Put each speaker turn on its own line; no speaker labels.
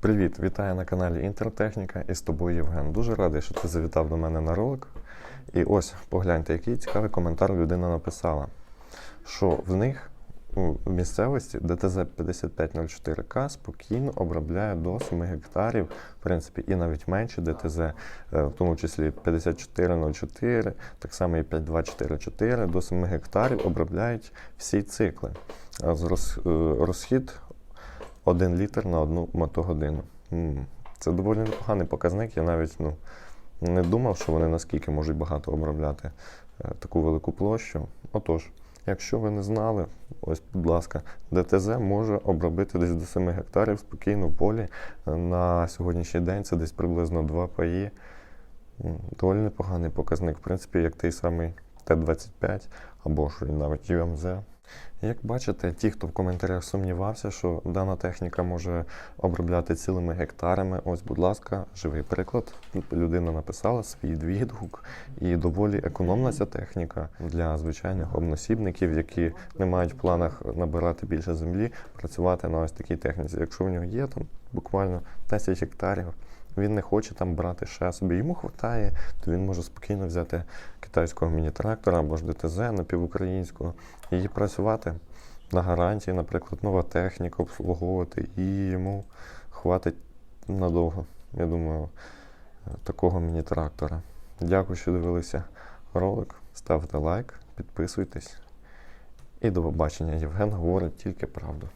Привіт, вітаю на каналі Інтертехніка і з тобою Євген. Дуже радий, що ти завітав до мене на ролик. І ось погляньте, який цікавий коментар людина написала, що в них у місцевості ДТЗ 5504К спокійно обробляє до 7 гектарів, в принципі, і навіть менше ДТЗ, е, в тому числі 5404, так само і 5244, до 7 гектарів обробляють всі цикли. З е, розхід 1 літр на одну мотогодину. Це доволі непоганий показник. Я навіть ну, не думав, що вони наскільки можуть багато обробляти е, таку велику площу. Отож, якщо ви не знали, ось, будь ласка, ДТЗ може обробити десь до 7 гектарів спокійно в полі. Е, На сьогоднішній день це десь приблизно 2 паї. Доволі непоганий показник, в принципі, як той самий Т-25 або ж навіть ЮМЗ. Як бачите, ті, хто в коментарях сумнівався, що дана техніка може обробляти цілими гектарами, ось, будь ласка, живий приклад. Людина написала свій відгук, і доволі економна ця техніка для звичайних обносібників, які не мають в планах набирати більше землі, працювати на ось такій техніці. Якщо в нього є там буквально 10 гектарів, він не хоче там брати ще собі. Йому вистачає, то він може спокійно взяти китайського міні-трактора або ж ДТЗ напівукраїнського і працювати на гарантії, наприклад, нова техніка, обслуговувати, і йому хватить надовго, я думаю, такого міні-трактора. Дякую, що дивилися ролик. Ставте лайк, підписуйтесь. І до побачення. Євген говорить тільки правду.